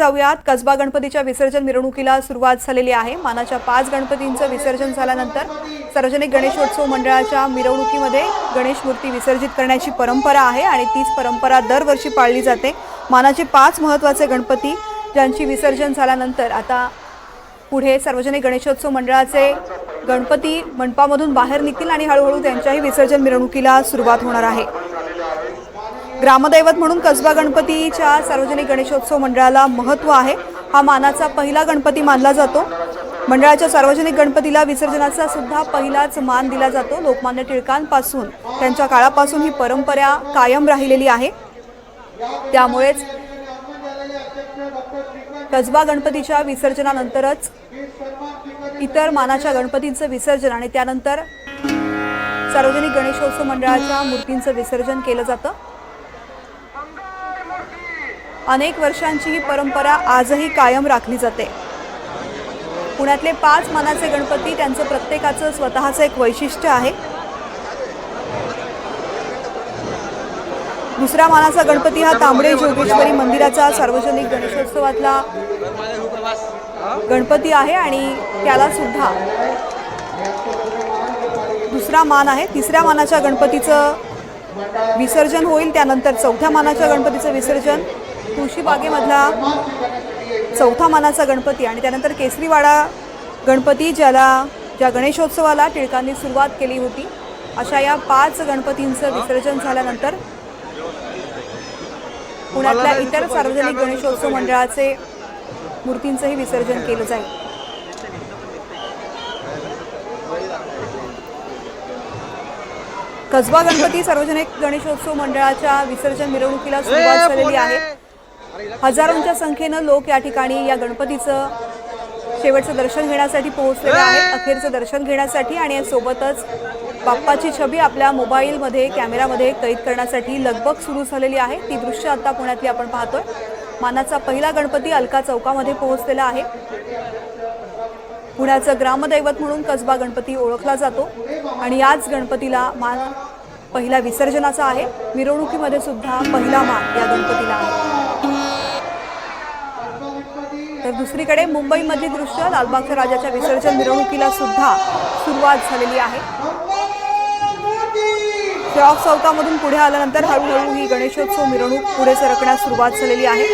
जाऊयात. कसबा गणपतीच्या विसर्जन मिरवणुकीला सुरुवात झालेली आहे. मानाच्या पाच गणपतींचं विसर्जन झाल्यानंतर सार्वजनिक गणेशोत्सव मंडळाच्या मिरवणुकीमध्ये गणेश मूर्ती विसर्जित करण्याची परंपरा आहे आणि तीच परंपरा दरवर्षी पाळली जाते. मानाचे पाच महत्त्वाचे गणपती ज्यांची विसर्जन झाल्यानंतर आता पुढे सार्वजनिक गणेशोत्सव मंडळाचे गणपती मंडपामधून बाहेर निघतील आणि हळूहळू त्यांच्याही विसर्जन मिरवणुकीला सुरुवात होणार आहे. ग्रामदैवत म्हणून कसबा गणपतीच्या सार्वजनिक गणेशोत्सव मंडळाला महत्त्व आहे. हा मानाचा पहिला गणपती मानला जातो. मंडळाच्या सार्वजनिक गणपतीला विसर्जनाचा सुद्धा पहिलाच मान दिला जातो. लोकमान्य टिळकांपासून त्यांच्या काळापासून ही परंपरा कायम राहिलेली आहे. त्यामुळेच कसबा गणपतीच्या विसर्जनानंतरच इतर मानाच्या गणपतींचं विसर्जन आणि त्यानंतर सार्वजनिक गणेशोत्सव मंडळाच्या मूर्तींचं विसर्जन केलं जातं. अनेक वर्षांची ही परंपरा आजही कायम राखली जाते. पुण्यातले पाच मानाचे गणपती त्यांचं प्रत्येकाचं स्वतःचं एक वैशिष्ट्य आहे. दुसरा मानाचा गणपती हा तांबडे जोगेश्वरी मंदिराचा सार्वजनिक गणेशोत्सवातला गणपती आहे आणि त्याला सुद्धा. दुसरा मान आहे तिसऱ्या मानाच्या गणपतीचं विसर्जन होईल त्यानंतर चौथ्या मानाच्या गणपतीचं विसर्जन. तुळशीबागेमधला चौथा मानाचा गणपती आणि त्यानंतर केसरीवाडा गणपती ज्याला ज्या गणेशोत्सवाला टिळकांनी सुरुवात केली होती अशा या पाच गणपतींचं विसर्जन झाल्यानंतर पुण्यातल्या इतर सार्वजनिक गणेशोत्सव मंडळाचे मूर्तींचंही विसर्जन केलं जाईल. कसबा गणपती सार्वजनिक गणेशोत्सव मंडळाच्या विसर्जन मिरवणुकीला सुरुवात झालेली आहे. हजारोंच्या संख्येनं लोक या ठिकाणी या गणपतीचं शेवटचं दर्शन घेण्यासाठी पोहोचलेलं आहेत. अखेरचं दर्शन घेण्यासाठी आणि सोबतच बाप्पाची छबी आपल्या मोबाईलमध्ये कॅमेरामध्ये कैद करण्यासाठी लगबग सुरू झालेली आहे. ती दृश्य आता पुण्यातली आपण पाहतोय. मानाचा पहिला गणपती अलका चौकामध्ये पोहोचलेला आहे. पुण्याचं ग्रामदैवत म्हणून कसबा गणपती ओळखला जातो आणि याच गणपतीला मान पहिल्या विसर्जनाचा आहे. मिरवणुकीमध्ये सुद्धा पहिला मान या गणपतीला आहे. तर दुसरीकडे मुंबईमधली दृश्य लालबागच्या राजाच्या विसर्जन मिरवणुकीला सुद्धा सुरुवात झालेली आहे. टिळक चौकामधून पुढे आल्यानंतर हळूहळू ही गणेशोत्सव मिरवणूक पुढे सरकण्यास सुरुवात झालेली आहे.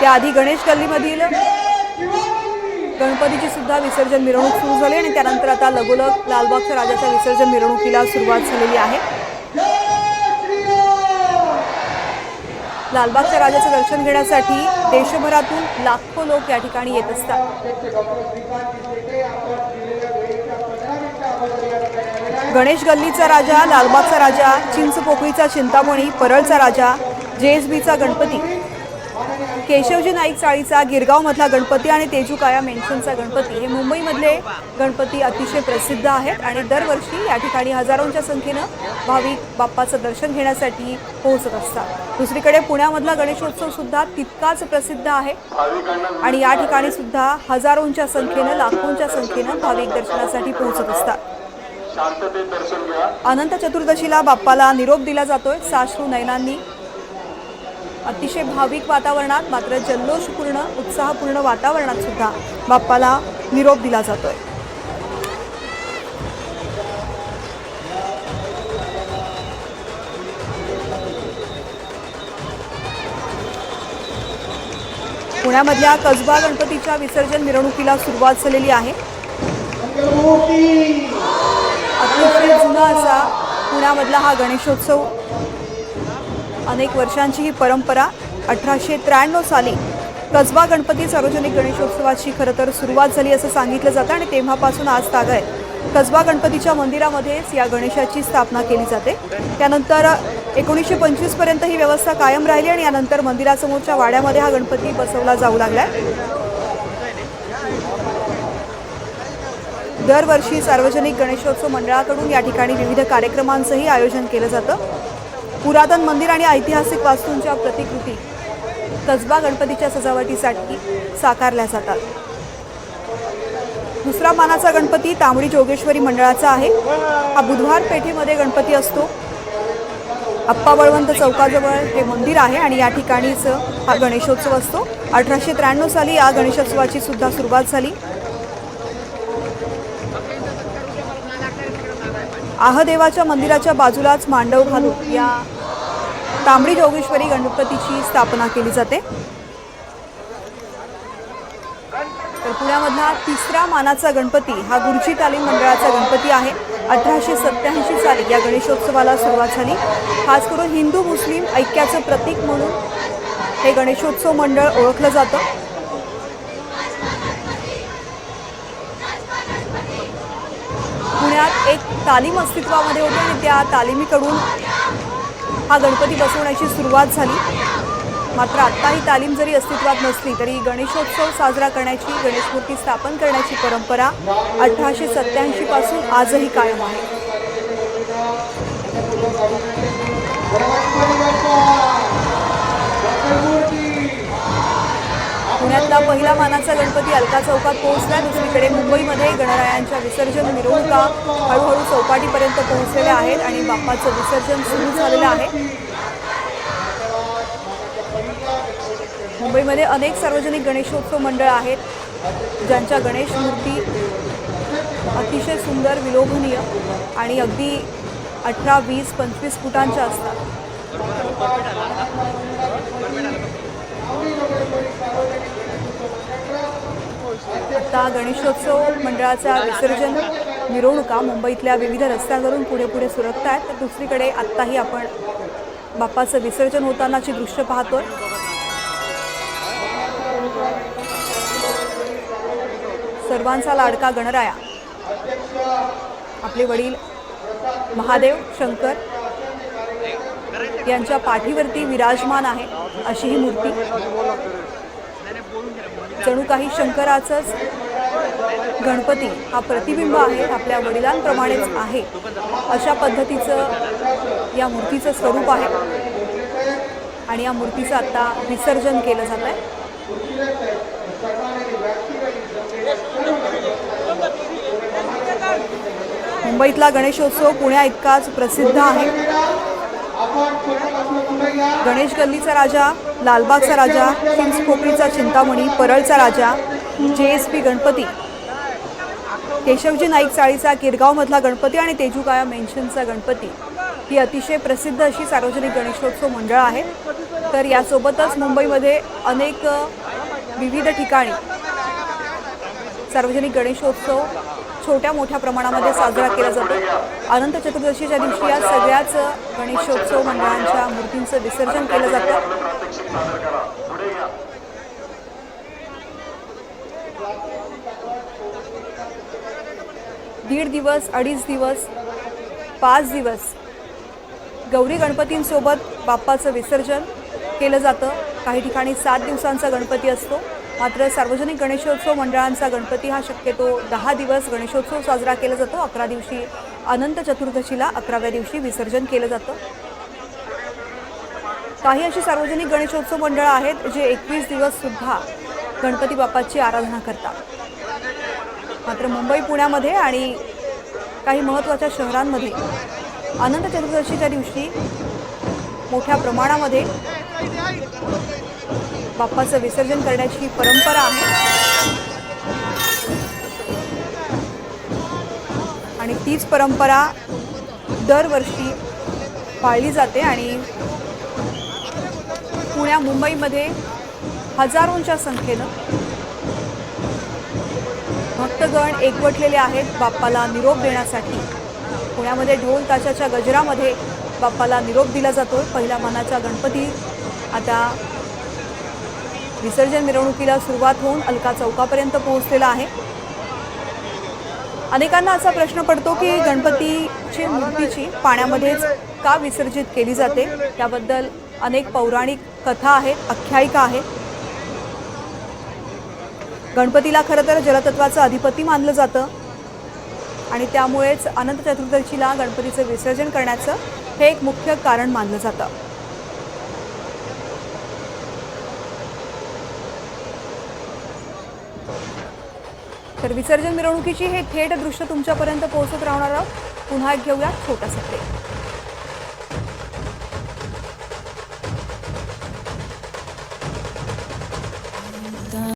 त्याआधी गणेश गल्लीमधील गणपतीची सुद्धा विसर्जन मिरवणूक सुरू झाली आणि त्यानंतर आता लगोलग लालबागच्या राजाच्या विसर्जन मिरवणुकीला सुरुवात झालेली आहे. लालबागच्या राजाचं दर्शन घेण्यासाठी देशभरातून लाखो लोक या ठिकाणी येत असतात. गणेश गल्लीचा राजा लालबागचा राजा चिंचपोकळीचा चिंतामणी परळचा राजा जेएसबीचा गणपती. केशवजी नाईक चाळीचा गिरगावमधला गणपती आणि तेजूकाया मेन्शनचा गणपती हे मुंबईमधले गणपती अतिशय प्रसिद्ध आहेत आणि दरवर्षी या ठिकाणी हजारोंच्या संख्येनं भाविक बाप्पाचं दर्शन घेण्यासाठी पोहोचत असतात. दुसरीकडे पुण्यामधला गणेशोत्सव सुद्धा तितकाच प्रसिद्ध आहे आणि या ठिकाणी सुद्धा हजारोंच्या संख्येनं लाखोंच्या संख्येनं भाविक दर्शनासाठी पोहोचत असतात. अनंत चतुर्दशीला बाप्पाला निरोप दिला जातोय साश्रू नयनांनी. अतिशय भाविक वातावरणात मात्र जल्लोषपूर्ण उत्साहपूर्ण वातावरणात सुद्धा बाप्पाला निरोप दिला जातोय. पुण्यामधल्या कसबा गणपतीच्या विसर्जन मिरवणुकीला सुरुवात झालेली आहे. अतिशय जुना असा पुण्यामधला हा गणेशोत्सव. अनेक वर्षांची ही परंपरा अठराशे त्र्याण्णव साली कसबा गणपती सार्वजनिक गणेशोत्सवाची खरं तर सुरुवात झाली असं सांगितलं जातं आणि तेव्हापासून आज तागायत कसबा गणपतीच्या मंदिरामध्येच या गणेशाची स्थापना केली जाते. त्यानंतर एकोणीसशे पंचवीसपर्यंत ही व्यवस्था कायम राहिली आणि यानंतर मंदिरासमोरच्या वाड्यामध्ये हा गणपती बसवला जाऊ लागलाय. दरवर्षी सार्वजनिक गणेशोत्सव मंडळाकडून या ठिकाणी विविध कार्यक्रमांचंही आयोजन केलं जातं. पुरातन मंदिर आणि ऐतिहासिक वास्तूंच्या प्रतिकृती कसबा गणपतीच्या सजावटीसाठी साकारल्या जातात. दुसरा मानाचा गणपती तांबडी जोगेश्वरी मंडळाचा आहे. हा बुधवार पेठेमध्ये गणपती असतो. अप्पा बळवंत चौकाजवळ हे मंदिर आहे आणि या ठिकाणीच हा गणेशोत्सव असतो. अठराशे त्र्याण्णव साली या गणेशोत्सवाची सुद्धा सुरुवात झाली. आहदेवाच्या मंदिराच्या बाजूलाच मांडव घालून या तांबडी जोगेश्वरी गणपतीची स्थापना केली जाते. तर पुण्यामधला तिसरा मानाचा गणपती हा गुरुजी तालीम मंडळाचा गणपती आहे. अठराशे सत्याऐंशी साली या गणेशोत्सवाला सुरुवात झाली. खास करून हिंदू मुस्लिम ऐक्याचं प्रतीक म्हणून हे गणेशोत्सव मंडळ ओळखलं जातं. पुण्यात एक तालीम अस्तित्वामध्ये होती आणि त्या तालिमीकडून हा गणपती बसवण्याची सुरुवात झाली. मात्र आत्ता ही तालीम जरी अस्तित्वात नसली तरी गणेशोत्सव साजरा करण्याची गणेश मूर्ती स्थापन करण्याची परंपरा अठराशे सत्याऐंशी पासून आजही कायम आहे. पुण्यातला पहिला मानाचा गणपती अलका चौकात पोहोचला. दुसरीकडे मुंबईमध्ये गणरायांच्या विसर्जन मिरवणुका हळूहळू चौपाटीपर्यंत पोहोचलेल्या आहेत आणि बाप्पाचं विसर्जन सुरू झालेलं आहे. मुंबईमध्ये अनेक सार्वजनिक गणेशोत्सव मंडळ आहेत ज्यांच्या गणेश मूर्ती अतिशय सुंदर विलोभनीय आणि अगदी अठरा वीस पंचवीस फुटांच्या असतात. आता गणेशोत्सव मंडळाच्या विसर्जन मिरवणुका मुंबईतल्या विविध रस्त्यांवरून पुढे पुढे सुरकत आहेत तर दुसरीकडे आत्ताही आपण बाप्पाचं विसर्जन होतानाची दृश्य पाहतोय. सर्वांचा लाडका गणराया. आपले वडील महादेव शंकर यांच्या पाठीवरती विराजमान आहे अशी ही मूर्ती. जणू काही शंकराचंच गणपती हा प्रतिबिंब आहे आपल्या वडिलांप्रमाणेच आहे. अशा पद्धतीचं या मूर्तीचं स्वरूप आहे. आणि या मूर्तीचं आता विसर्जन केलं जात आहे. मुंबईतला गणेशोत्सव पुण्या इतकाच प्रसिद्ध आहे. गणेश गल्लीचा राजा लालबागचा राजा किंग्स खोपरीचा चिंतामणी परळचा राजा J S P Ganpati. Keshavji Naik चाळीचा किरगावमधला गणपती आणि तेजूकाया मेन्शनचा गणपती. ही अतिशय प्रसिद्ध अशी सार्वजनिक गणेशोत्सव मंडळ आहे. तर यासोबतच मुंबईमध्ये अनेक विविध ठिकाणी सार्वजनिक गणेशोत्सव छोट्या मोठ्या प्रमाणामध्ये साजरा केला जातो. अनंत चतुर्दशीच्या दिवशी या सगळ्याच गणेशोत्सव मंडळांच्या मूर्तींचं विसर्जन केलं जातं. दीड दिवस अडीच दिवस पाच दिवस गौरी गणपतींसोबत बाप्पाचं विसर्जन केलं जातं. काही ठिकाणी सात दिवसांचा गणपती असतो. मात्र सार्वजनिक गणेशोत्सव मंडळांचा गणपती हा शक्यतो दहा दिवस गणेशोत्सव साजरा केला जातो. अकरा दिवशी अनंत चतुर्दशीला अकराव्या दिवशी विसर्जन केलं जातं. काही अशी सार्वजनिक गणेशोत्सव मंडळं आहेत जे एकवीस दिवस सुद्धा गणपती बाप्पाची आराधना करतात. मात्र मुंबई पुण्यामध्ये आणि काही महत्त्वाच्या शहरांमध्ये अनंत चतुर्दशीच्या दिवशी मोठ्या प्रमाणामध्ये बाप्पाचं विसर्जन करण्याची परंपरा आहे. आणि तीच परंपरा दरवर्षी पाळली जाते आणि पुण्या मुंबईमध्ये हजारोंच्या संख्येनं भक्तगण एकवटलेले आहेत बाप्पाला निरोप देण्यासाठी. पुण्यामध्ये ढोल ताशाच्या गजरामध्ये बाप्पाला निरोप दिला जातो पहिल्या मानाचा गणपती आता विसर्जन मिरवणुकीला सुरुवात होऊन अलका चौकापर्यंत पोहोचलेला आहे. अनेकांना असा प्रश्न पडतो की गणपतीची मूर्तीची पाण्यामध्येच का विसर्जित केली जाते? त्याबद्दल अनेक पौराणिक कथा आहेत आख्यायिका आहेत. गणपतीला खरं तर जलतत्वाचं अधिपती मानलं जातं. आणि त्यामुळेच अनंत चतुर्दशीला गणपतीचं विसर्जन करण्याचं हे एक मुख्य कारण मानलं जातं. तर विसर्जन मिरवणुकीची हे थेट दृश्य तुमच्यापर्यंत पोहोचत राहणार आहोत. पुन्हा एक घेऊया छोटासा ब्रेक